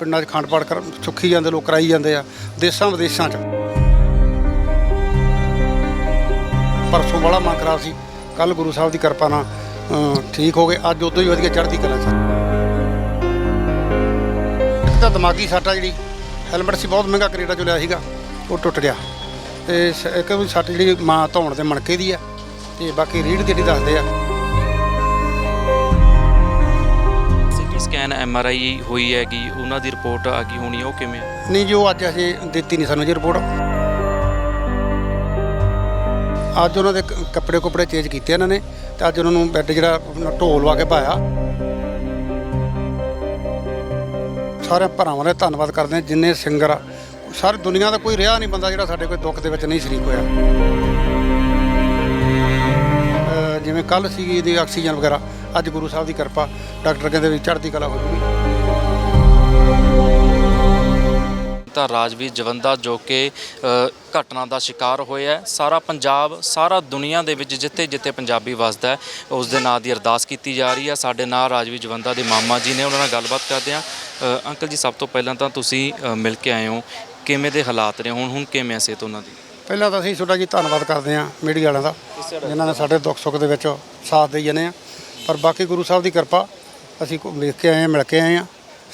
ਪਿੰਡਾਂ 'ਚ ਖੰਡ ਪਾਠ ਕਰ ਸੁੱਖੀ ਜਾਂਦੇ ਲੋਕ ਕਰਾਈ ਜਾਂਦੇ ਆ ਦੇਸ਼ਾਂ ਵਿਦੇਸ਼ਾਂ 'ਚ। ਪਰਸੋਂ ਬੜਾ ਮਨ ਖਰਾਬ ਸੀ ਕੱਲ ਗੁਰੂ ਸਾਹਿਬ ਦੀ ਕਿਰਪਾ ਨਾਲ ਅ, ਠੀਕ ਹੋ ਗਏ ਅੱਜ ਉਦੋਂ ਹੀ ਵਧੀਆ ਚੜ੍ਹਦੀ ਕਲਾ ਚ ਇੱਕ ਤਾਂ ਦਿਮਾਗੀ ਸੱਟ ਆ ਜਿਹੜੀ ਹੈਲਮਟ ਸੀ ਬਹੁਤ ਮਹਿੰਗਾ ਕੈਨੇਡਾ ਚੋਂ ਲਿਆ ਸੀਗਾ ਉਹ ਟੁੱਟ ਗਿਆ। ਤੇ ਸ- ਇੱਕ ਵੀ ਸੱਟ ਜਿਹੜੀ ਮਾਂ ਧੌਣ ਦੇ ਮਣਕੇ ਦੀ ਆ ਤੇ ਬਾਕੀ ਰੀੜ ਦੀ ਜਿਹੜੀ ਦੱਸਦੇ ਆ ਸਕੈਨ ਐਮ ਆਰ ਆਈ ਹੋਈ ਹੈਗੀ ਉਹਨਾਂ ਦੀ ਰਿਪੋਰਟ ਆ ਗਈ ਹੋਣੀ, ਉਹ ਕਿਵੇਂ? ਨਹੀਂ ਜੀ, ਉਹ ਅੱਜ ਅਸੀਂ ਦਿੱਤੀ ਨਹੀਂ ਸਾਨੂੰ ਜੀ ਰਿਪੋਰਟ ਅੱਜ ਉਹਨਾਂ ਦੇ ਕੱਪੜੇ ਕੁਪੜੇ ਚੇਂਜ ਕੀਤੇ ਇਹਨਾਂ ਨੇ ਤੇ ਅੱਜ ਉਹਨਾਂ ਨੂੰ ਬੈੱਡ ਜਿਹੜਾ ਢੋਲ ਵਾ ਕੇ ਪਾਇਆ। ਸਾਰੇ ਭਰਾਵਾਂ ਦਾ ਧੰਨਵਾਦ ਕਰਦੇ ਹਾਂ, ਜਿੰਨੇ ਸਿੰਗਰ ਆ। ਸਾਰੀ ਦੁਨੀਆ ਦਾ ਕੋਈ ਰਿਹਾ ਨਹੀਂ ਬੰਦਾ ਜਿਹੜਾ ਸਾਡੇ ਕੋਈ ਦੁੱਖ ਦੇ ਵਿੱਚ ਨਹੀਂ ਸ਼ਰੀਕ ਹੋਇਆ। ਜਿਵੇਂ ਕੱਲ ਸੀਗੀ ਇਹਦੀ ਆਕਸੀਜਨ ਵਗੈਰਾ ਅੱਜ ਗੁਰੂ ਸਾਹਿਬ ਦੀ ਕਿਰਪਾ ਡਾਕਟਰ ਕਹਿੰਦੇ ਵੀ ਚੜ੍ਹਦੀ ਕਲਾ ਹੋ ਜੂਗੀ। ਤਾਂ ਰਾਜਵੀਰ ਜਵੰਦਾ ਜੋ ਕਿ ਘਟਨਾ ਦਾ ਸ਼ਿਕਾਰ ਹੋਇਆ ਸਾਰਾ ਪੰਜਾਬ ਸਾਰਾ ਦੁਨੀਆ ਦੇ ਵਿੱਚ ਜਿੱਥੇ ਜਿੱਥੇ ਪੰਜਾਬੀ ਵਸਦਾ ਉਸ ਦੇ ਨਾਂ ਦੀ ਅਰਦਾਸ ਕੀਤੀ ਜਾ ਰਹੀ ਹੈ। ਸਾਡੇ ਨਾਲ ਰਾਜਵੀਰ ਜਵੰਦਾ ਦੇ ਮਾਮਾ ਜੀ ਨੇ ਉਹਨਾਂ ਨਾਲ ਗੱਲਬਾਤ ਕਰਦੇ ਅ, ਅੰਕਲ ਜੀ ਸਭ ਤੋਂ ਪਹਿਲਾਂ ਤਾਂ ਤੁਸੀਂ ਮਿਲ ਕੇ ਆਏ ਹੋ। ਕਿਵੇਂ ਦੇ ਹਾਲਾਤ ਨੇ? ਹੁਣ ਹੁਣ ਕਿਵੇਂ ਸਿਹਤ ਉਹਨਾਂ ਦੀ? ਪਹਿਲਾਂ ਤਾਂ ਅਸੀਂ ਤੁਹਾਡਾ ਜੀ ਧੰਨਵਾਦ ਕਰਦੇ ਹਾਂ ਮੀਡੀਆ ਵਾਲਿਆਂ ਦਾ ਜਿਨ੍ਹਾਂ ਨੇ ਸਾਡੇ ਦੁੱਖ ਸੁੱਖ ਦੇ ਵਿੱਚ ਸਾਥ ਦੇਈ ਜਾਂਦੇ ਆ ਪਰ ਬਾਕੀ ਗੁਰੂ ਸਾਹਿਬ ਦੀ ਕਿਰਪਾ, ਅਸੀਂ ਕੋ- ਵੇਖ ਕੇ ਆਏ ਹਾਂ, ਮਿਲ ਕੇ ਆਏ ਹਾਂ,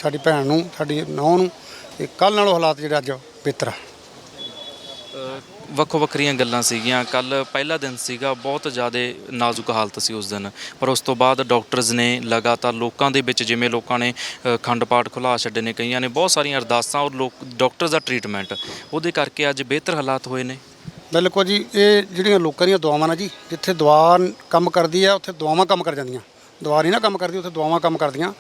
ਸਾਡੀ ਭੈਣ ਨੂੰ, ਸਾਡੀ ਨੌਂ ਨੂੰ, ਤੇ ਕੱਲ ਨਾਲੋਂ ਹਾਲਾਤ ਜਿਹੜਾ ਅੱਜ ਬਿਹਤਰ ਆ। ਵੱਖੋ ਵੱਖਰੀਆਂ ਗੱਲਾਂ ਸੀਗੀਆਂ। ਕੱਲ ਪਹਿਲਾ ਦਿਨ ਸੀਗਾ, ਬਹੁਤ ਜ਼ਿਆਦਾ ਨਾਜ਼ੁਕ ਹਾਲਤ ਸੀ ਉਸ ਦਿਨ। ਪਰ ਉਸ ਤੋਂ ਬਾਅਦ ਡਾਕਟਰਸ ਨੇ ਲਗਾਤਾਰ ਲੋਕਾਂ ਦੇ ਵਿੱਚ, ਜਿਵੇਂ ਲੋਕਾਂ ਨੇ ਖੰਡ ਪਾਠ ਖੁਲਾ ਛੱਡੇ ਨੇ, ਕਈਆਂ ਨੇ ਬਹੁਤ ਸਾਰੀਆਂ ਅਰਦਾਸਾਂ, ਔਰ ਲੋਕ, ਡਾਕਟਰਸ ਦਾ ਟ੍ਰੀਟਮੈਂਟ। ਉਹਦੇ ਕਰਕੇ ਅੱਜ ਬਿਹਤਰ ਹਾਲਾਤ ਹੋਏ ਨੇ। ਬਿਲਕੁਲ ਜੀ, ਇਹ ਜਿਹੜੀਆਂ ਲੋਕਾਂ ਦੀਆਂ ਦੁਆਵਾਂ ਨੇ ਜੀ, ਜਿੱਥੇ ਦੁਆ ਕੰਮ ਕਰਦੀ ਆ, ਉੱਥੇ ਦੁਆਵਾਂ ਕੰਮ ਕਰ ਜਾਂਦੀਆਂ। ਦੁਆ ਨਹੀਂ ਨਾ ਕੰਮ ਕਰਦੀ, ਉੱਥੇ ਦੁਆਵਾਂ ਕੰਮ ਕਰਦੀਆਂ।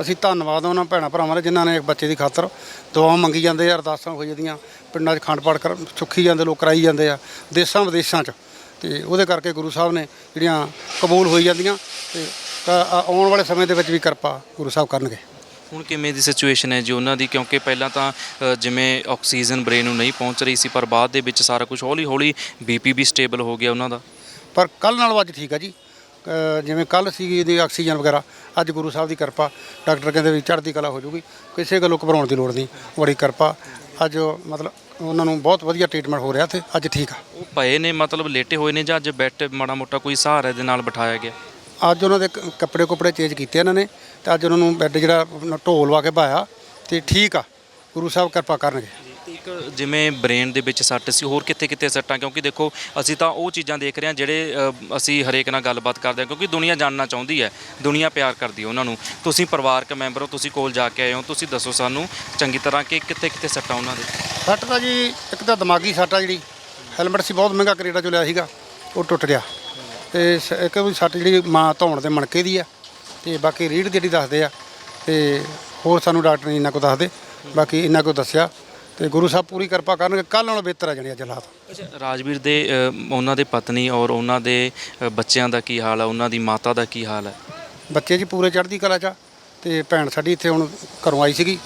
ਅਸੀਂ ਧੰਨਵਾਦ ਆ ਉਹਨਾਂ ਭੈਣਾਂ ਭਰਾਵਾਂ ਦਾ, ਜਿਨ੍ਹਾਂ ਨੇ ਇੱਕ ਬੱਚੇ ਦੀ ਖਾਤਰ ਦੁਆਵਾਂ ਮੰਗੀ ਜਾਂਦੇ ਆ, ਅਰਦਾਸਾਂ ਹੋਈ ਜਾਂਦੀਆਂ। ਪਿੰਡਾਂ 'ਚ ਖੰਡ ਪਾਠ ਕਰ, ਸੁੱਖੀ ਜਾਂਦੇ, ਲੋਕ ਕਰਾਈ ਜਾਂਦੇ ਆ, ਦੇਸ਼ਾਂ ਵਿਦੇਸ਼ਾਂ 'ਚ। ਤੇ ਉਹਦੇ ਕਰਕੇ ਗੁਰੂ ਸਾਹਿਬ ਨੇ ਜਿਹੜੀਆਂ ਕਬੂਲ ਹੋਈ ਜਾਂਦੀਆਂ, ਤੇ ਕ- ਆਉਣ ਵਾਲੇ ਸਮੇਂ ਦੇ ਵਿੱਚ ਵੀ ਕਿਰਪਾ ਗੁਰੂ ਸਾਹਿਬ ਕਰਨਗੇ। ਹੁਣ ਕਿਵੇਂ ਦੀ ਸਿਚੁਏਸ਼ਨ ਹੈ ਜੀ ਉਹਨਾਂ ਦੀ? ਕਿਉਂਕਿ ਪਹਿਲਾਂ ਤਾਂ ਅ, ਜਿਵੇਂ ਆਕਸੀਜਨ ਬ੍ਰੇਨ ਨੂੰ ਨਹੀਂ ਪਹੁੰਚ ਰਹੀ ਸੀ ਪਰ ਬਾਅਦ ਦੇ ਵਿੱਚ ਸਾਰਾ ਕੁਝ ਹੌਲੀ ਹੌਲੀ ਬੀਪੀ ਵੀ ਸਟੇਬਲ ਹੋ ਗਿਆ ਉਹਨਾਂ ਦਾ। ਪਰ ਕੱਲ ਨਾਲੋਂ ਅੱਜ ਠੀਕ ਆ ਜੀ। ਅ, ਜਿਵੇਂ ਕੱਲ ਸੀਗੀ ਇਹਦੀ ਆਕਸੀਜਨ ਵਗੈਰਾ ਅੱਜ ਗੁਰੂ ਸਾਹਿਬ ਦੀ ਕਿਰਪਾ ਡਾਕਟਰ ਕਹਿੰਦੇ ਵੀ ਚੜ੍ਹਦੀ ਕਲਾ ਹੋ ਜੂਗੀ ਕਿਸੇ ਗੱਲੋਂ ਘਬਰਾਉਣ ਦੀ ਲੋੜ ਨਹੀਂ ਬੜੀ ਕਿਰਪਾ। ਅੱਜ ਮਤਲਬ ਉਹਨਾਂ ਨੂੰ ਬਹੁਤ ਵਧੀਆ ਟ੍ਰੀਟਮੈਂਟ ਹੋ ਰਿਹਾ ਤੇ ਅੱਜ ਠੀਕ ਆ। ਉਹ ਪਏ ਨੇ ਮਤਲਬ ਲੇਟੇ ਹੋਏ ਨੇ ਜਾਂ ਅੱਜ ਬੈੱਡ ਮਾੜਾ ਮੋਟਾ ਕੋਈ ਸਹਾਰੇ ਦੇ ਨਾਲ ਬਿਠਾਇਆ ਗਿਆ? ਅੱਜ ਉਹਨਾਂ ਦੇ ਕ- ਕੱਪੜੇ ਕੁਪੜੇ ਚੇਂਜ ਕੀਤੇ ਇਹਨਾਂ ਨੇ ਤੇ ਅੱਜ ਉਹਨਾਂ ਨੂੰ ਬੈੱਡ ਜਿਹੜਾ ਆਪਣਾ ਢੋਲ ਵਾ ਕੇ ਪਾਇਆ ਤੇ ਠੀਕ ਆ ਗੁਰੂ ਸਾਹਿਬ ਕਿਰਪਾ ਕਰਨਗੇ। ਤੇ ਇੱਕ ਜਿਵੇਂ ਬ੍ਰੇਨ ਦੇ ਵਿੱਚ ਸੱਟ ਸੀ ਹੋਰ ਕਿੱਥੇ ਕਿੱਥੇ ਸੱਟਾਂ? ਕਿਉਂਕਿ ਦੇਖੋ ਅਸੀਂ ਤਾਂ ਉਹ ਚੀਜ਼ਾਂ ਦੇਖ ਰਹੇ ਹਾਂ ਜਿਹੜੇ ਅ, ਅਸੀਂ ਹਰੇਕ ਨਾਲ ਗੱਲਬਾਤ ਕਰਦੇ ਹਾਂ ਕਿਉਂਕਿ ਦੁਨੀਆ ਜਾਣਨਾ ਚਾਹੁੰਦੀ ਹੈ ਦੁਨੀਆ ਪਿਆਰ ਕਰਦੀ ਹੈ ਉਹਨਾਂ ਨੂੰ। ਤੁਸੀਂ ਪਰਿਵਾਰਕ ਮੈਂਬਰ ਹੋ ਤੁਸੀਂ ਕੋਲ ਜਾ ਕੇ ਆਏ ਹੋ ਤੁਸੀਂ ਦੱਸੋ ਸਾਨੂੰ ਚੰਗੀ ਤਰ੍ਹਾਂ ਕਿ ਕਿੱਥੇ ਕਿੱਥੇ ਸੱਟਾਂ ਉਹਨਾਂ ਦੇ? ਸੱਟ ਤਾਂ ਜੀ ਇੱਕ ਤਾਂ ਦਿਮਾਗੀ ਸੱਟ ਆ ਜਿਹੜੀ ਹੈਲਮਟ ਸੀ ਬਹੁਤ ਮਹਿੰਗਾ ਕੈਨੇਡਾ ਚੋਂ ਲਿਆ ਸੀਗਾ ਉਹ ਟੁੱਟ ਗਿਆ। ਤੇ ਸ- ਇੱਕ ਵੀ ਸੱਟ ਜਿਹੜੀ ਮਾਂ ਧੌਣ ਦੇ ਮਣਕੇ ਦੀ ਆ ਤੇ ਬਾਕੀ ਰੀੜ ਦੀ ਜਿਹੜੀ ਦੱਸਦੇ ਆ ਤੇ ਹੋਰ ਸਾਨੂੰ ਡਾਕਟਰ ਨੇ ਇੰਨਾ ਕੁ ਦੱਸਦੇ ਬਾਕੀ ਇੰਨਾ ਕੁ ਦੱਸਿਆ ਤੇ ਗੁਰੂ ਸਾਹਿਬ ਪੂਰੀ ਕਿਰਪਾ ਕਰਨਗੇ ਕੱਲ ਨਾਲੋਂ ਬਿਹਤਰ ਆ ਜਾਣੀ ਅੱਜ ਹਾਲਾਤ। ਅੱਛਾ ਰਾਜਵੀਰ ਦੇ ਅ, ਉਹਨਾਂ ਦੇ ਪਤਨੀ ਔਰ ਉਹਨਾਂ ਦੇ ਅ, ਬੱਚਿਆਂ ਦਾ ਕੀ ਹਾਲ ਹੈ ਉਹਨਾਂ ਦੀ ਮਾਤਾ ਦਾ ਕੀ ਹਾਲ ਹੈ ਬੱਚੇ ਜੀ ਪੂਰੇ ਚੜ੍ਹਦੀ ਕਲਾ ਚ ਆ ਤੇ ਭੈਣ ਸਾਡੀ ਇੱਥੇ ਹੁਣ ਘਰੋਂ ਆਈ ਸੀਗੀ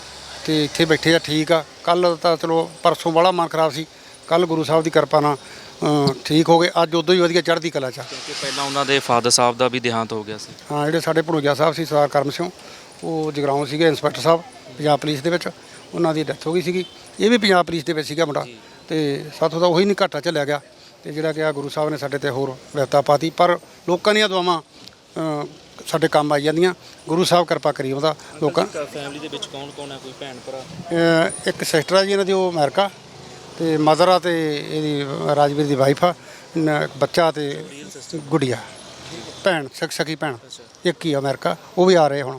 ਤੇ ਇੱਥੇ ਬੈਠੇ ਆ ਠੀਕ ਆ ਕੱਲ ਤਾਂ ਚਲੋ ਪਰਸੋਂ ਬੜਾ ਮਨ ਖਰਾਬ ਸੀ ਕੱਲ ਗੁਰੂ ਸਾਹਿਬ ਦੀ ਕਿਰਪਾ ਨਾਲ ਠੀਕ ਹੋ ਗਏ। ਅੱਜ ਉਦੋਂ ਹੀ ਵਧੀਆ ਚੜ੍ਹਦੀ ਕਲਾ ਚ ਆ। ਕਿਉਂਕਿ ਪਹਿਲਾਂ ਉਹਨਾਂ ਦੇ ਫਾਦਰ ਸਾਹਿਬ ਦਾ ਵੀ ਦੇਹਾਂਤ ਹੋ ਗਿਆ ਸੀ। ਹਾਂ ਜਿਹੜੇ ਸਾਡੇ ਭਣੋਜਾ ਸਾਹਿਬ ਸੀ ਸਰਦਾਰ ਕਰਮ ਸਿੰਘ ਉਹ ਜਗਰਾਉਂ ਸੀਗੇ ਇੰਸਪੈਕਟਰ ਸਾਹਿਬ ਪੰਜਾਬ ਪੁਲਿਸ ਦੇ ਵਿੱਚ। ਉਹਨਾਂ ਦੀ ਡੈਥ ਹੋ ਗਈ ਸੀਗੀ। ਇਹ ਵੀ ਪੰਜਾਬ ਪੁਲਿਸ ਦੇ ਵਿੱਚ ਸੀਗਾ ਮੁੰਡਾ। ਤੇ ਸਾਥੋਂ ਤਾਂ ਉਹੀ ਨਹੀਂ ਘਾਟਾ ਚੱਲਿਆ ਗਿਆ। ਤੇ ਜਿਹੜਾ ਕਿ ਆ ਗੁਰੂ ਸਾਹਿਬ ਨੇ ਸਾਡੇ ਤੇ ਹੋਰ ਵਿਵਤਾ ਪਾਤੀ। ਪਰ ਲੋਕਾਂ ਦੀਆਂ ਦੁਆਵਾਂ ਸਾਡੇ ਕੰਮ ਆਈ ਜਾਂਦੀਆਂ। ਗੁਰੂ ਸਾਹਿਬ ਕਿਰਪਾ ਕਰੀ ਉਹਦਾ। ਲੋਕਾਂ ਫੈਮਿਲੀ ਦੇ ਵਿੱਚ ਕੌਣ ਕੌਣ ਹੈ ਕੋਈ ਭੈਣ ਭਰਾ ਇੱਕ ਸਿਸਟਰ ਆ ਜੀ ਇਹਨਾਂ ਦੀ ਉਹ ਅਮਰੀਕਾ। ਤੇ ਮਦਰ ਆ ਤੇ ਇਹਦੀ ਰਾਜਵੀਰ ਦੀ ਵਾਈਫ ਆ ਨ- ਬੱਚਾ ਤੇ ਗੁੜੀਆ। ਭੈਣ ਸਕ ਸਕੀ ਭੈਣ ਇੱਕ ਹੀ ਅਮਰੀਕਾ ਉਹ ਵੀ ਆ ਰਹੇ ਹੁਣ।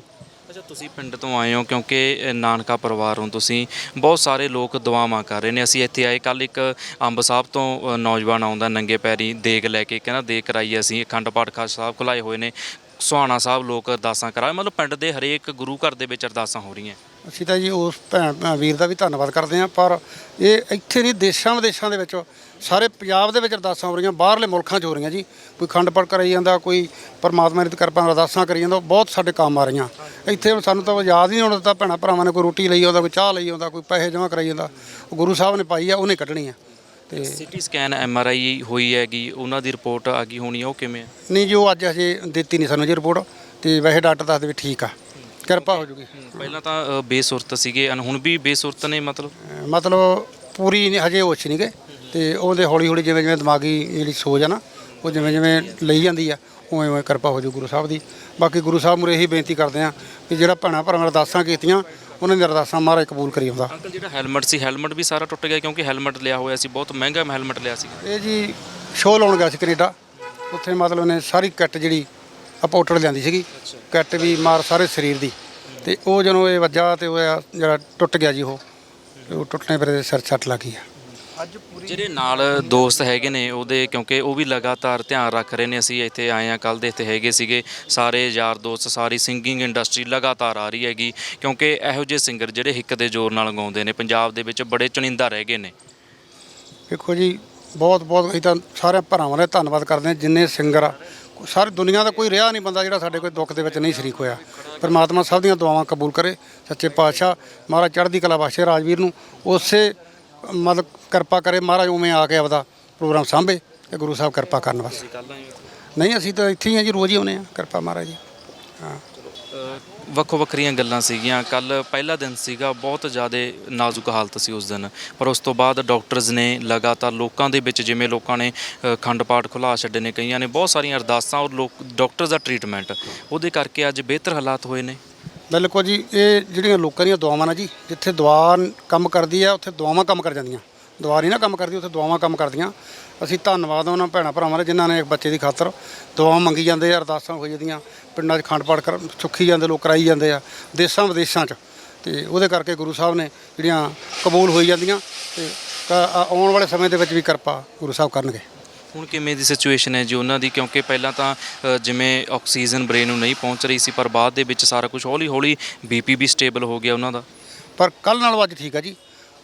ਅੱਛਾ ਤੁਸੀਂ ਪਿੰਡ ਤੋਂ ਆਏ ਹੋ ਕਿਉਂਕਿ ਅ, ਨਾਨਕਾ ਪਰਿਵਾਰ ਹੋ ਤੁਸੀਂ ਬਹੁਤ ਸਾਰੇ ਲੋਕ ਦੁਆਵਾਂ ਕਰ ਰਹੇ ਨੇ। ਅਸੀਂ ਇੱਥੇ ਆਏ ਕੱਲ ਇੱਕ ਅੰਬ ਸਾਹਿਬ ਤੋਂ ਅ, ਨੌਜਵਾਨ ਆਉਂਦਾ ਨੰਗੇ ਪੈਰੀ ਦੇਗ ਲੈ ਕੇ ਕਹਿੰਦਾ ਦੇਗ ਕਰਾਈ ਅਸੀਂ ਅਖੰਡ ਪਾਠ ਖਾਸ ਸਾਹਿਬ ਖੁਲਾਏ ਹੋਏ ਨੇ। ਸੁਹਾਣਾ ਸਾਹਿਬ ਲੋਕ ਅਰਦਾਸਾਂ ਕਰਾਏ ਮਤਲਬ ਪਿੰਡ ਦੇ ਹਰੇਕ ਗੁਰੂ ਘਰ ਦੇ ਵਿੱਚ ਅਰਦਾਸਾਂ ਹੋ ਰਹੀਆਂ। ਅਸੀਂ ਤਾਂ ਜੀ ਉਸ ਭੈਣ ਭੈਣ ਵੀਰ ਦਾ ਵੀ ਧੰਨਵਾਦ ਕਰਦੇ ਹਾਂ ਪਰ ਇਹ ਇੱਥੇ ਨਹੀਂ ਦੇਸ਼ਾਂ ਵਿਦੇਸ਼ਾਂ ਦੇ ਵਿੱਚ ਸਾਰੇ ਪੰਜਾਬ ਦੇ ਵਿੱਚ ਅਰਦਾਸਾਂ ਹੋ ਰਹੀਆਂ ਬਾਹਰਲੇ ਮੁਲਕਾਂ 'ਚ ਹੋ ਰਹੀਆਂ ਜੀ। ਕੋਈ ਖੰਡ ਪਾਠ ਕਰਾਈ ਜਾਂਦਾ ਕੋਈ ਪਰਮਾਤਮਾ ਦੀ ਕਿਰਪਾ ਨਾਲ ਅਰਦਾਸਾਂ ਕਰੀ ਜਾਂਦਾ ਬਹੁਤ ਸਾਡੇ ਕੰਮ ਆ ਰਹੀਆਂ। ਇੱਥੇ ਹੁਣ ਸਾਨੂੰ ਤਾਂ ਯਾਦ ਹੀ ਨਹੀਂ ਆਉਂਦਾ ਤਾਂ ਭੈਣਾਂ ਭਰਾਵਾਂ ਨੇ ਕੋਈ ਰੋਟੀ ਲਈ ਆਉਂਦਾ ਕੋਈ ਚਾਹ ਲਈ ਆਉਂਦਾ ਕੋਈ ਪੈਸੇ ਜਮ੍ਹਾਂ ਕਰਾਈ ਜਾਂਦਾ। ਉਹ ਗੁਰੂ ਸਾਹਿਬ ਨੇ ਪਾਈ ਆ ਉਹਨੇ ਕੱਢਣੀ ਆ। ਤੇ C T scan M R I ਹੋਈ ਹੈਗੀ ਉਹਨਾਂ ਦੀ ਰਿਪੋਰਟ ਆ ਗਈ ਹੋਣੀ ਹੈ ਉਹ ਕਿਵੇਂ ਹੈ ਨਹੀਂ ਜੀ ਉਹ ਅੱਜ ਹਜੇ ਦਿੱਤੀ ਨਹੀਂ ਸਾਨੂੰ ਜੀ ਰਿਪੋਰਟ ਤੇ ਵੈਸੇ ਡਾਕਟਰ ਦੱਸਦੇ ਵੀ ਠੀਕ ਆ। ਕਿਰਪਾ ਹੋ ਜੂਗੀ। ਪਹਿਲਾਂ ਤਾਂ ਅ, ਬੇਸੁਰਤ ਸੀਗੇ ਅਨ ਹੁਣ ਵੀ ਬੇਸੁਰਤ ਨੇ ਮਤਲਬ? ਮਤਲਬ ਪੂਰੀ ਨਹੀਂ ਹਜੇ ਹੋਸ਼ ਨਹੀਂ ਗਏ ਤੇ ਉਹਦੇ ਹੌਲੀ ਹੌਲੀ ਜਿਵੇਂ ਜਿਵੇਂ ਦਿਮਾਗੀ ਜਿਹੜੀ ਸੋਚ ਆ ਨਾ ਉਹ ਜਿਵੇਂ ਜਿਵੇਂ ਲਈ ਜਾਂਦੀ ਆ ਉਵੇਂ ਉਵੇਂ ਕਿਰਪਾ ਹੋ ਜੂ ਗੁਰੂ ਸਾਹਿਬ ਦੀ। ਬਾਕੀ ਗੁਰੂ ਸਾਹਿਬ ਮੁਰੇ ਇਹੀ ਬੇਨਤੀ ਕਰਦੇ ਆ ਕਿ ਜਿਹੜਾ ਭੈਣਾਂ ਭਰਾਵਾਂ ਨੇ ਅਰਦਾਸਾਂ ਕੀਤੀਆਂ ਉਹਨਾਂ ਦੀਆਂ ਅਰਦਾਸਾਂ ਮਹਾਰਾਜ ਕਬੂਲ ਕਰੀ ਆਉਂਦਾ। ਅੰਕਲ ਜਿਹੜਾ ਹੈਲਮਟ ਸੀ ਹੈਲਮਟ ਵੀ ਸਾਰਾ ਟੁੱਟ ਗਿਆ ਕਿਉਂਕਿ ਹੈਲਮਟ ਲਿਆ ਹੋਇਆ ਸੀ ਬਹੁਤ ਮਹਿੰਗਾ ਹੈਲਮਟ ਲਿਆ ਸੀ। ਇਹ ਜੀ ਸ਼ੋਅ ਲਾਉਣ ਗਿਆ ਸੀ ਕੈਨੇਡਾ। ਉੱਥੇ ਮਤਲਬ ਨੇ ਸਾਰੀ ਕਿੱਟ ਜਿਹੜੀ ਅਪੋਟੜ ਲਿਆਂਦੀ ਸੀਗੀ। ਕਿੱਟ ਵੀ ਮਾਰ ਸਾਰੇ ਸਰੀਰ ਦੀ। ਤੇ ਉਹ ਜਦੋਂ ਇਹ ਵੱਜਾ ਤੇ ਉਹ ਜਿਹੜਾ ਟੁੱਟ ਗਿਆ ਜੀ ਉਹ ਤੇ ਉਹ ਟੁੱਟਣੇ ਪਰ ਸਿਰ ਛੱਟ ਲੱਗੀ ਆ। ਜਿਹੜੇ ਨਾਲ ਦੋਸਤ ਹੈਗੇ ਨੇ ਉਹਦੇ ਕਿਉਂਕਿ ਉਹ ਵੀ ਲਗਾਤਾਰ ਧਿਆਨ ਰੱਖ ਰਹੇ ਨੇ ਅਸੀਂ ਇੱਥੇ ਆਏ ਆ ਕੱਲ ਦੇ ਇੱਥੇ ਹੈਗੇ ਸੀਗੇ। ਸਾਰੇ ਯਾਰ ਦੋਸਤ ਸਾਰੀ ਸਿੰਗਿੰਗ ਇੰਡਸਟਰੀ ਲਗਾਤਾਰ ਆ ਰਹੀ ਹੈਗੀ। ਕਿਉਂਕਿ ਇਹੋ ਜਿਹੇ ਸਿੰਗਰ ਜਿਹੜੇ ਹਿੱਕ ਦੇ ਜ਼ੋਰ ਨਾਲ ਗਾਉਂਦੇ ਨੇ ਪੰਜਾਬ ਦੇ ਵਿੱਚ ਬੜੇ ਚੁਣਿੰਦਾ ਰਹਿ ਗਏ ਨੇ। ਦੇਖੋ ਜੀ ਬਹੁਤ ਬਹੁਤ ਅਸੀਂ ਤਾਂ ਸਾਰੇ ਭਰਾਵਾਂ ਦਾ ਧੰਨਵਾਦ ਕਰਦੇ ਹਾਂ ਜਿੰਨੇ ਸਿੰਗਰ ਆ ਸਾਰੀ ਦੁਨੀਆ ਦਾ ਕੋਈ ਰਿਹਾ ਨਹੀਂ ਬੰਦਾ ਜਿਹੜਾ ਸਾਡੇ ਕੋਈ ਦੁੱਖ ਦੇ ਵਿੱਚ ਨਹੀਂ ਸ਼ਰੀਕ ਹੋਇਆ। ਪਰਮਾਤਮਾ ਸਭ ਦੀਆਂ ਦੁਆਵਾਂ ਕਬੂਲ ਕਰੇ ਸੱਚੇ ਪਾਤਸ਼ਾਹ ਮਹਾਰਾਜ ਚੜ੍ਹਦੀ ਕਲਾ ਬਖਸ਼ੇ ਰਾਜਵੀਰ ਨੂੰ ਉਸੇ ਮਤਲਬ ਕਿਰਪਾ ਕਰੇ ਮਹਾਰਾਜ ਉਵੇਂ ਆ ਕੇ ਆਪਦਾ ਪ੍ਰੋਗਰਾਮ ਸਾਂਭੇ ਤੇ ਗੁਰੂ ਸਾਹਿਬ ਕਿਰਪਾ ਕਰਨ ਵਾਸਤੇ। ਨਹੀਂ ਅਸੀਂ ਤਾਂ ਇੱਥੇ ਹੀ ਆ ਜੀ ਰੋਜ਼ ਹੀ ਆਉਂਦੇ ਆ ਕਿਰਪਾ ਮਹਾਰਾਜ ਜੀ। ਹਾਂ। ਵੱਖੋ ਵੱਖਰੀਆਂ ਗੱਲਾਂ ਸੀਗੀਆਂ। ਕੱਲ ਪਹਿਲਾ ਦਿਨ ਸੀਗਾ, ਬਹੁਤ ਜ਼ਿਆਦਾ ਨਾਜ਼ੁਕ ਹਾਲਤ ਸੀ ਉਸ ਦਿਨ। ਪਰ ਉਸ ਤੋਂ ਬਾਅਦ ਡਾਕਟਰਸ ਨੇ ਲਗਾਤਾਰ ਲੋਕਾਂ ਦੇ ਵਿੱਚ, ਜਿਵੇਂ ਲੋਕਾਂ ਨੇ ਖੰਡ ਪਾਠ ਖੁਲਾ ਛੱਡੇ ਨੇ, ਕਈਆਂ ਨੇ ਬਹੁਤ ਸਾਰੀਆਂ ਅਰਦਾਸਾਂ ਔਰ ਲੋਕ, ਡਾਕਟਰਸ ਦਾ ਟ੍ਰੀਟਮੈਂਟ। ਉਹਦੇ ਕਰਕੇ ਅੱਜ ਬਿਹਤਰ ਹਾਲਾਤ ਹੋਏ ਨੇ। ਬਿਲਕੁਲ ਜੀ, ਇਹ ਜਿਹੜੀਆਂ ਲੋਕਾਂ ਦੀਆਂ ਦੁਆਵਾਂ ਨਾ ਜੀ, ਜਿੱਥੇ ਦੁਆ ਕੰਮ ਕਰਦੀ ਆ, ਉੱਥੇ ਦੁਆਵਾਂ ਕੰਮ ਕਰ ਜਾਂਦੀਆਂ। ਦੁਆ ਨਹੀਂ ਨਾ ਕੰਮ ਕਰਦੀ ਉੱਥੇ ਦੁਆਵਾਂ ਕੰਮ ਕਰਦੀਆਂ। ਅਸੀਂ ਧੰਨਵਾਦ ਉਹਨਾਂ ਭੈਣਾਂ ਭਰਾਵਾਂ ਦਾ ਜਿਨ੍ਹਾਂ ਨੇ ਇੱਕ ਬੱਚੇ ਦੀ ਖਾਤਰ ਦੁਆਵਾਂ ਮੰਗੀ ਜਾਂਦੇ ਆ ਅਰਦਾਸਾਂ ਹੋ ਜਾਂਦੀਆਂ। ਪਿੰਡਾਂ 'ਚ ਖੰਡ ਪਾਠ ਕਰ ਸੁੱਖੀ ਜਾਂਦੇ ਲੋਕ ਕਰਾਈ ਜਾਂਦੇ ਆ ਦੇਸ਼ਾਂ ਵਿਦੇਸ਼ਾਂ 'ਚ। ਤੇ ਉਹਦੇ ਕਰਕੇ ਗੁਰੂ ਸਾਹਿਬ ਨੇ ਜਿਹੜੀਆਂ ਕਬੂਲ ਹੋਈ ਜਾਂਦੀਆਂ ਤੇ ਆਉਣ ਵਾਲੇ ਸਮੇਂ ਦੇ ਵਿੱਚ ਵੀ ਕਿਰਪਾ ਗੁਰੂ ਸਾਹਿਬ ਕਰਨਗੇ। ਹੁਣ ਕਿਵੇਂ ਦੀ ਸਿਚੁਏਸ਼ਨ ਹੈ ਜੀ ਉਹਨਾਂ ਦੀ? ਕਿਉਂਕਿ ਪਹਿਲਾਂ ਤਾਂ ਜਿਵੇਂ ਆਕਸੀਜਨ ਬ੍ਰੇਨ ਨੂੰ ਨਹੀਂ ਪਹੁੰਚ ਰਹੀ ਸੀ ਪਰ ਬਾਅਦ ਦੇ ਵਿੱਚ ਸਾਰਾ ਕੁਝ ਹੌਲੀ ਹੌਲੀ ਬੀਪੀ ਵੀ ਸਟੇਬਲ ਹੋ ਗਿਆ ਉਹਨਾਂ ਦਾ। ਪਰ ਕੱਲ ਨਾਲੋਂ ਅੱਜ ਠੀਕ ਆ ਜੀ।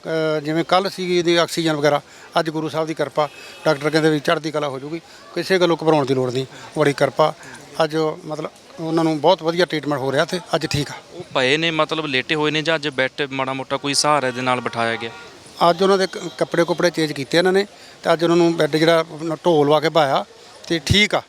ਅ, ਜਿਵੇਂ ਕੱਲ ਸੀਗੀ ਇਹਦੀ ਆਕਸੀਜਨ ਵਗੈਰਾ ਅੱਜ ਗੁਰੂ ਸਾਹਿਬ ਦੀ ਕਿਰਪਾ ਡਾਕਟਰ ਕਹਿੰਦੇ ਵੀ ਚੜ੍ਹਦੀ ਕਲਾ ਹੋ ਜੂਗੀ ਕਿਸੇ ਗੱਲੋਂ ਘਬਰਾਉਣ ਦੀ ਲੋੜ ਨਹੀਂ ਬੜੀ ਕਿਰਪਾ। ਅੱਜ ਮਤਲਬ ਉਹਨਾਂ ਨੂੰ ਬਹੁਤ ਵਧੀਆ ਟ੍ਰੀਟਮੈਂਟ ਹੋ ਰਿਹਾ ਤੇ ਅੱਜ ਠੀਕ ਆ। ਉਹ ਪਏ ਨੇ ਮਤਲਬ ਲੇਟੇ ਹੋਏ ਨੇ ਜਾਂ ਅੱਜ ਬੈੱਡ ਮਾੜਾ ਮੋਟਾ ਕੋਈ ਸਹਾਰੇ ਦੇ ਨਾਲ ਬਿਠਾਇਆ ਗਿਆ? ਅੱਜ ਉਹਨਾਂ ਦੇ ਕ- ਕੱਪੜੇ ਕੁਪੜੇ ਚੇਂਜ ਕੀਤੇ ਇਹਨਾਂ ਨੇ ਤੇ ਅੱਜ ਉਹਨਾਂ ਨੂੰ ਬੈੱਡ ਜਿਹੜਾ ਆਪਣਾ ਢੋਲ ਵਾ ਕੇ ਪਾਇਆ ਤੇ ਠੀਕ ਆ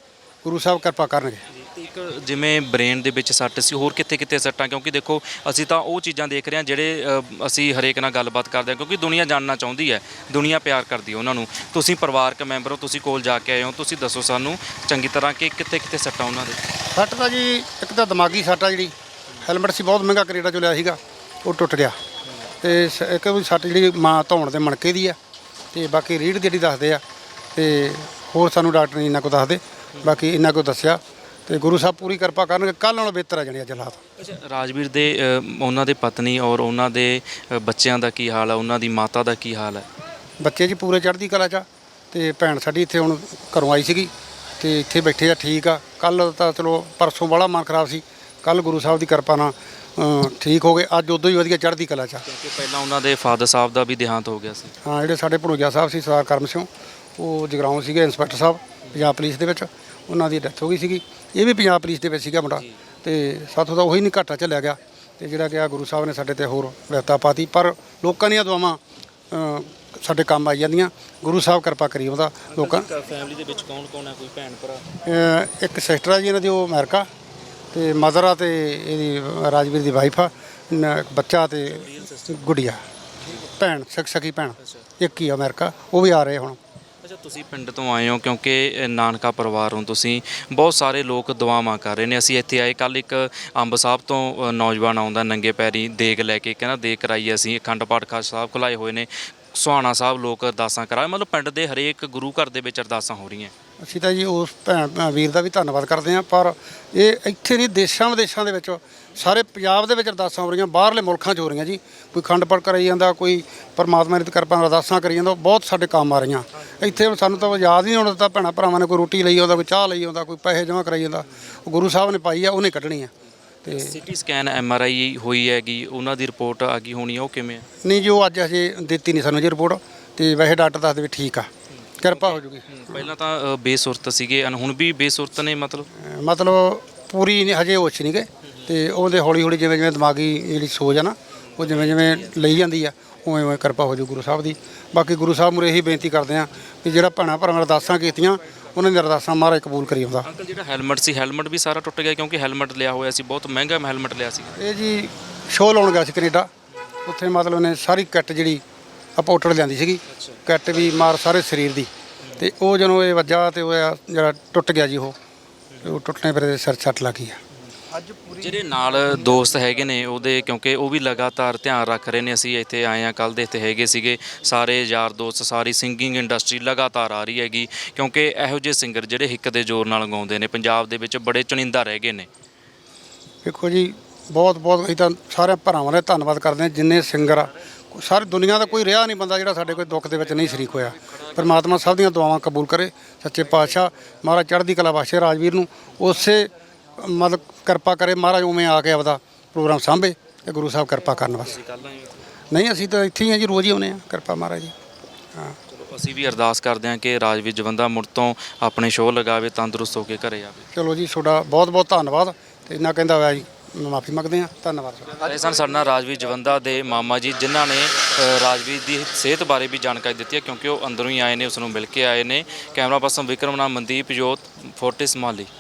ਗੁਰੂ ਸਾਹਿਬ ਕਿਰਪਾ ਕਰਨਗੇ। ਇੱਕ ਜਿਵੇਂ ਬ੍ਰੇਨ ਦੇ ਵਿੱਚ ਸੱਟ ਸੀ ਹੋਰ ਕਿੱਥੇ ਕਿੱਥੇ ਸੱਟਾਂ? ਕਿਉਂਕਿ ਦੇਖੋ ਅਸੀਂ ਤਾਂ ਉਹ ਚੀਜ਼ਾਂ ਦੇਖ ਰਹੇ ਹਾਂ ਜਿਹੜੇ ਅ, ਅਸੀਂ ਹਰੇਕ ਨਾਲ ਗੱਲਬਾਤ ਕਰਦੇ ਹਾਂ ਕਿਉਂਕਿ ਦੁਨੀਆ ਜਾਣਨਾ ਚਾਹੁੰਦੀ ਹੈ ਦੁਨੀਆ ਪਿਆਰ ਕਰਦੀ ਹੈ ਉਹਨਾਂ ਨੂੰ। ਤੁਸੀਂ ਪਰਿਵਾਰਕ ਮੈਂਬਰ ਹੋ ਤੁਸੀਂ ਕੋਲ ਜਾ ਕੇ ਆਏ ਹੋ ਤੁਸੀਂ ਦੱਸੋ ਸਾਨੂੰ ਚੰਗੀ ਤਰ੍ਹਾਂ ਕਿ ਕਿੱਥੇ ਕਿੱਥੇ ਸੱਟਾਂ ਉਹਨਾਂ ਦੇ। ਸੱਟ ਤਾਂ ਜੀ ਇੱਕ ਤਾਂ ਦਿਮਾਗੀ ਸੱਟ ਆ ਜਿਹੜੀ। ਹੈਲਮਟ ਸੀ ਬਹੁਤ ਮਹਿੰਗਾ ਕੈਨੇਡਾ ਚੋਂ ਲਿਆ ਸੀਗਾ ਉਹ ਟੁੱਟ ਗਿਆ। ਤੇ ਸ- ਇੱਕ ਵੀ ਸੱਟ ਜਿਹੜੀ ਮਾਂ ਧੌਣ ਦੇ ਮਣਕੇ ਦੀ ਆ ਤੇ ਬਾਕੀ ਰੀੜ ਦੀ ਜਿਹੜੀ ਦੱਸਦੇ ਆ ਤੇ ਹੋਰ ਸਾਨੂੰ ਡਾਕਟਰ ਨੇ ਇੰਨਾ ਕੁ ਦੱਸਦੇ ਬਾਕੀ ਇੰਨਾ ਕੁ ਦੱਸਿਆ। ਤੇ ਗੁਰੂ ਸਾਹਿਬ ਪੂਰੀ ਕਿਰਪਾ ਕਰਨਗੇ ਕੱਲ੍ਹ ਨਾਲੋਂ ਬਿਹਤਰ ਆ ਜਾਣੀ ਅੱਜ ਹਾਲਾਤ। ਅੱਛਾ ਰਾਜਵੀਰ ਦੇ ਅ, ਉਹਨਾਂ ਦੇ ਪਤਨੀ ਔਰ ਉਹਨਾਂ ਦੇ ਅ, ਬੱਚਿਆਂ ਦਾ ਕੀ ਹਾਲ ਹੈ ਉਹਨਾਂ ਦੀ ਮਾਤਾ ਦਾ ਕੀ ਹਾਲ ਹੈ ਬੱਚੇ ਜੀ ਪੂਰੇ ਚੜ੍ਹਦੀ ਕਲਾ ਚ ਆ ਤੇ ਭੈਣ ਸਾਡੀ ਇੱਥੇ ਹੁਣ ਘਰੋਂ ਆਈ ਸੀਗੀ ਤੇ ਇੱਥੇ ਬੈਠੇ ਆ ਠੀਕ ਆ। ਕੱਲ ਤਾਂ ਚਲੋ ਪਰਸੋਂ ਵਾਲਾ ਮਨ ਖਰਾਬ ਸੀ। ਕੱਲ ਗੁਰੂ ਸਾਹਿਬ ਦੀ ਕਿਰਪਾ ਨਾਲ ਅ, ਠੀਕ ਹੋ ਗਏ। ਅੱਜ ਉਦੋਂ ਹੀ ਵਧੀਆ ਚੜ੍ਹਦੀ ਕਲਾ ਚ ਆ। ਕਿਉਂਕਿ ਪਹਿਲਾਂ ਉਹਨਾਂ ਦੇ ਫਾਦਰ ਸਾਹਿਬ ਦਾ ਵੀ ਦੇਹਾਂਤ ਹੋ ਗਿਆ ਸੀ। ਹਾਂ ਜਿਹੜੇ ਸਾਡੇ ਭਣੋਜਾ ਸਾਹਿਬ ਸੀ ਸਰਦਾਰ ਕਰਮ ਸਿੰਘ ਉਹ ਜਗਰਾਉਂ ਸੀਗੇ ਇੰਸਪੈਕਟਰ ਸਾਹਿਬ ਪੰਜਾਬ ਪੁਲਿਸ ਦੇ ਵਿੱਚ। ਉਹਨਾਂ ਦੀ ਡੈਥ ਹੋ ਗਈ ਸੀਗੀ। ਇਹ ਵੀ ਪੰਜਾਬ ਪੁਲਿਸ ਦੇ ਵਿੱਚ ਸੀਗਾ ਮੁੰਡਾ। ਤੇ ਸਾਥੋਂ ਤਾਂ ਉਹੀ ਨਹੀਂ ਘਾਟਾ ਚੱਲਿਆ ਗਿਆ। ਤੇ ਜਿਹੜਾ ਕਿ ਆ ਗੁਰੂ ਸਾਹਿਬ ਨੇ ਸਾਡੇ ਤੇ ਹੋਰ ਵਿਹਤਾ ਪਾਤੀ। ਪਰ ਲੋਕਾਂ ਦੀਆਂ ਦੁਆਵਾਂ ਅ, ਸਾਡੇ ਕੰਮ ਆਈ ਜਾਂਦੀਆਂ। ਗੁਰੂ ਸਾਹਿਬ ਕਿਰਪਾ ਕਰੀ ਉਹਦਾ। ਲੋਕਾਂ ਫੈਮਿਲੀ ਦੇ ਵਿੱਚ ਕੌਣ ਕੌਣ ਹੈ ਕੋਈ ਭੈਣ ਭਰਾ? ਇੱਕ ਸਿਸਟਰ ਆ ਜੀ ਇਹਨਾਂ ਦੀ ਉਹ ਅਮਰੀਕਾ। ਤੇ ਮਦਰ ਆ ਤੇ ਇਹਦੀ ਰਾਜਵੀਰ ਦੀ ਵਾਈਫ ਆ। ਨ- ਇੱਕ ਬੱਚਾ ਤੇ ਗੁੜੀਆ ਭੈਣ ਸਕ ਸਕੀ ਭੈਣ। ਇੱਕ ਹੀ ਆ ਅਮਰੀਕਾ। ਉਹ ਵੀ ਆ ਰਹੇ ਹੁਣ। ਅੱਛਾ, ਤੁਸੀਂ ਪਿੰਡ ਤੋਂ ਆਏ ਹੋ ਕਿਉਂਕਿ ਨਾਨਕਾ ਪਰਿਵਾਰ ਹੋ ਤੁਸੀਂ। ਬਹੁਤ ਸਾਰੇ ਲੋਕ ਦੁਆਵਾਂ ਕਰ ਰਹੇ ਨੇ। ਅਸੀਂ ਇੱਥੇ ਆਏ ਕੱਲ ਇੱਕ ਅੰਬ ਸਾਹਿਬ ਤੋਂ ਨੌਜਵਾਨ ਆਉਂਦਾ, ਨੰਗੇ ਪੈਰੀ ਦੇਗ ਲੈ ਕੇ। ਕਹਿੰਦਾ ਦੇਗ ਕਰਾਈ ਅਸੀਂ। ਅਖੰਡ ਪਾਠ ਖਾਸ ਸਾਹਿਬ ਖੁਲਾਏ ਹੋਏ ਨੇ। ਸੁਹਾਣਾ ਸਾਹਿਬ ਲੋਕ ਅਰਦਾਸਾਂ ਕਰਾ ਮਤਲਬ ਪਿੰਡ ਦੇ ਹਰੇਕ ਗੁਰੂ ਘਰ ਦੇ ਵਿੱਚ ਅਰਦਾਸਾਂ ਹੋ ਰਹੀਆਂ। ਅਸੀਂ ਤਾਂ ਜੀ ਉਸ ਭੈਣ ਭੈਣ ਵੀਰ ਦਾ ਵੀ ਧੰਨਵਾਦ ਕਰਦੇ ਹਾਂ, ਪਰ ਇਹ ਇੱਥੇ ਨਹੀਂ, ਦੇਸ਼ਾਂ ਵਿਦੇਸ਼ਾਂ ਦੇ ਵਿੱਚ ਸਾਰੇ ਪੰਜਾਬ ਦੇ ਵਿੱਚ ਅਰਦਾਸਾਂ ਹੋ ਰਹੀਆਂ, ਬਾਹਰਲੇ ਮੁਲਕਾਂ 'ਚ ਹੋ ਰਹੀਆਂ ਜੀ। ਕੋਈ ਖੰਡ ਪਾਠ ਕਰਾਈ ਜਾਂਦਾ, ਕੋਈ ਪਰਮਾਤਮਾ ਦੀ ਕਿਰਪਾ ਨਾਲ ਅਰਦਾਸਾਂ ਕਰੀ ਜਾਂਦਾ, ਬਹੁਤ ਸਾਡੇ ਕੰਮ ਆ ਰਹੀਆਂ। ਇੱਥੇ ਹੁਣ ਸਾਨੂੰ ਤਾਂ ਯਾਦ ਨਹੀਂ ਹੁਣ ਤਾਂ ਭੈਣਾਂ ਭਰਾਵਾਂ ਨੇ ਕੋਈ ਰੋਟੀ ਲਈ ਆਉਂਦਾ, ਕੋਈ ਚਾਹ ਲਈ ਆਉਂਦਾ, ਕੋਈ ਪੈਸੇ ਜਮ੍ਹਾਂ ਕਰਾਈ ਜਾਂਦਾ। ਉਹ ਗੁਰੂ ਸਾਹਿਬ ਨੇ ਪਾਈ ਆ, ਉਹਨੇ ਕੱਢਣੀ ਆ। ਤੇ C T scan M R I ਹੋਈ ਹੈਗੀ ਉਹਨਾਂ ਦੀ ਰਿਪੋਰਟ ਆ ਗਈ ਹੋਣੀ ਆ ਉਹ ਕਿਵੇਂ ਆ? ਨਹੀਂ ਜੋ ਅੱਜ ਹਜੇ ਦਿੱਤੀ ਨਹੀਂ ਸਾਨੂੰ ਜੀ ਰਿਪੋਰਟ ਤੇ ਵੈਸੇ ਡਾਕਟਰ ਦੱਸਦੇ ਵੀ ਠੀਕ ਆ ਕਿਰਪਾ ਹੋ ਜੂਗੀ। ਪਹਿਲਾਂ ਤਾਂ ਅ, ਬੇਸੁਰਤ ਸੀਗੇ ਅਨ ਹੁਣ ਵੀ ਬੇਸੁਰਤ ਨੇ ਮਤਲਬ? ਅਹ ਮਤਲਬ ਪੂਰੀ ਨਹੀਂ ਹਜੇ ਹੋਸ਼ ਨਹੀਂ ਗਏ ਤੇ ਉਹਦੇ ਹੌਲੀ ਹੌਲੀ ਜਿਵੇਂ ਜਿਵੇਂ ਦਿਮਾਗੀ ਜਿਹੜੀ ਸੋਚ ਆ ਨਾ ਉਹ ਜਿਵੇਂ ਜਿਵੇਂ ਲਈ ਜਾਂਦੀ ਆ ਉਵੇਂ ਉਵੇਂ ਕਿਰਪਾ ਹੋ ਜੂ ਗੁਰੂ ਸਾਹਿਬ ਦੀ। ਬਾਕੀ ਗੁਰੂ ਸਾਹਿਬ ਮੁਰੇ ਇਹੀ ਬੇਨਤੀ ਕਰਦੇ ਆ ਕਿ ਜਿਹੜਾ ਭੈਣਾਂ ਭਰਾਵਾਂ ਅਰਦਾਸਾਂ ਕੀਤੀਆਂ ਉਹਨਾਂ ਦੀ ਅਰਦਾਸਾਂ ਮਹਾਰਾਜ ਕਬੂਲ ਕਰੀ ਆਉਂਦਾ। ਅੰਕਲ ਜਿਹੜਾ ਹੈਲਮਟ ਸੀ ਹੈਲਮਟ ਵੀ ਸਾਰਾ ਟੁੱਟ ਗਿਆ ਕਿਉਂਕਿ ਹੈਲਮਟ ਲਿਆ ਹੋਇਆ ਸੀ ਬਹੁਤ ਮਹਿੰਗਾ ਹੈਲਮਟ ਲਿਆ ਸੀ। ਇਹ ਜੀ ਸ਼ੋਅ ਲਾਉਣ ਗਿਆ ਸੀ ਕੈਨੇਡਾ। ਉੱਥੇ ਮਤਲਬ ਨੇ ਸਾਰੀ ਕਿੱਟ ਜਿਹੜੀ ਅਪੋਟੜ ਲਿਆਂਦੀ ਸੀਗੀ। ਕਿੱਟ ਵੀ ਮਾਰ ਸਾਰੇ ਸਰੀਰ ਦੀ। ਤੇ ਉਹ ਜਦੋਂ ਇਹ ਵੱਜਾ ਤੇ ਉਹ ਆ ਜਿਹੜਾ ਟੁੱਟ ਗਿਆ ਜੀ ਉਹ ਤੇ ਉਹ ਟੁੱਟਣੇ ਪਰ ਇਹਦੇ ਸਿਰ ਸੱਟ ਲੱਗੀ ਆ। ਜਿਹੜੇ ਨਾਲ ਦੋਸਤ ਹੈਗੇ ਨੇ ਉਹਦੇ ਕਿਉਂਕਿ ਉਹ ਵੀ ਲਗਾਤਾਰ ਧਿਆਨ ਰੱਖ ਰਹੇ ਨੇ ਅਸੀਂ ਇੱਥੇ ਆਏ ਆ ਕੱਲ ਦੇ ਇੱਥੇ ਹੈਗੇ ਸੀਗੇ। ਸਾਰੇ ਯਾਰ ਦੋਸਤ ਸਾਰੀ ਸਿੰਗਿੰਗ ਇੰਡਸਟਰੀ ਲਗਾਤਾਰ ਆ ਰਹੀ ਹੈਗੀ ਕਿਉਂਕਿ ਇਹੋ ਜਿਹੇ ਸਿੰਗਰ ਜਿਹੜੇ ਹਿੱਕ ਦੇ ਜ਼ੋਰ ਨਾਲ ਗਾਉਂਦੇ ਨੇ ਪੰਜਾਬ ਦੇ ਵਿੱਚ ਬੜੇ ਚੁਣਿੰਦਾ ਰਹਿ ਗਏ ਨੇ। ਵੇਖੋ ਜੀ ਬਹੁਤ ਬਹੁਤ ਅਸੀਂ ਤਾਂ ਸਾਰੇ ਭਰਾਵਾਂ ਦਾ ਧੰਨਵਾਦ ਕਰਦੇ ਹਾਂ ਜਿੰਨੇ ਸਿੰਗਰ ਆ। ਸਾਰੀ ਦੁਨੀਆ ਦਾ ਕੋਈ ਰਿਹਾ ਨਹੀਂ ਬੰਦਾ ਜਿਹੜਾ ਸਾਡੇ ਕੋਈ ਦੁੱਖ ਦੇ ਵਿੱਚ ਨਹੀਂ ਸ਼ਰੀਕ ਹੋਇਆ। ਪਰਮਾਤਮਾ ਸਭ ਦੀਆਂ ਦੁਆਵਾਂ ਕਬੂਲ ਕਰੇ। ਸੱਚੇ ਪਾਤਸ਼ਾਹ ਮਹਾਰਾਜ ਚੜ੍ਹਦੀ ਕਲਾ ਬਖਸ਼ੇ ਰਾਜਵੀਰ ਨੂੰ। ਉਸੇ ਮਤਲਬ ਕਿਰਪਾ ਕਰੇ ਮਹਾਰਾਜ ਉਵੇਂ ਆ ਕੇ ਆਪਦਾ ਪ੍ਰੋਗਰਾਮ ਸਾਂਭੇ ਤੇ ਗੁਰੂ ਸਾਹਿਬ ਕਿਰਪਾ ਕਰਨ ਬਸ। ਨਹੀਂ ਅਸੀਂ ਤਾਂ ਇੱਥੇ ਹੀ ਆ ਜੀ ਰੋਜ਼ ਹੀ ਆਉਂਦੇ ਆ ਕਿਰਪਾ ਮਹਾਰਾਜ ਜੀ। ਹਾਂ। ਚਲੋ ਅਸੀਂ ਵੀ ਅਰਦਾਸ ਕਰਦੇ ਹਾਂ ਕਿ ਰਾਜਵੀਰ ਜਵੰਦਾ ਮੁੜ ਤੋਂ ਆਪਣੇ ਸ਼ੋਅ ਲਗਾਵੇ ਤੰਦਰੁਸਤ ਹੋ ਕੇ ਘਰੇ ਆਵੇ। ਚਲੋ ਜੀ ਤੁਹਾਡਾ ਬਹੁਤ ਬਹੁਤ ਧੰਨਵਾਦ ਤੇ ਇੰਨਾ ਕਹਿੰਦਾ ਹੋਇਆ ਜੀ ਮਾਫੀ ਮੰਗਦੇ ਆ ਧੰਨਵਾਦ ਤੁਹਾਡਾ ਇਹ ਸਨ ਸਾਡੇ ਨਾਲ ਰਾਜਵੀਰ ਜਵੰਦਾ ਦੇ ਮਾਮਾ ਜੀ ਜਿਨ੍ਹਾਂ ਨੇ ਅ, ਰਾਜਵੀਰ ਦੀ ਸਿਹਤ ਬਾਰੇ ਵੀ ਜਾਣਕਾਰੀ ਦਿੱਤੀ ਹੈ ਕਿਉਂਕਿ ਉਹ ਅੰਦਰੋਂ ਹੀ ਆਏ ਨੇ ਉਸ ਨੂੰ ਮਿਲ ਕੇ ਆਏ ਨੇ। ਕੈਮਰਾ ਪਰਸਨ ਵਿਕਰਮ ਨਾਮ ਮਨਦੀਪ ਜੋਤ ਫੋਰਟਿਸ ਮਾਲੀ।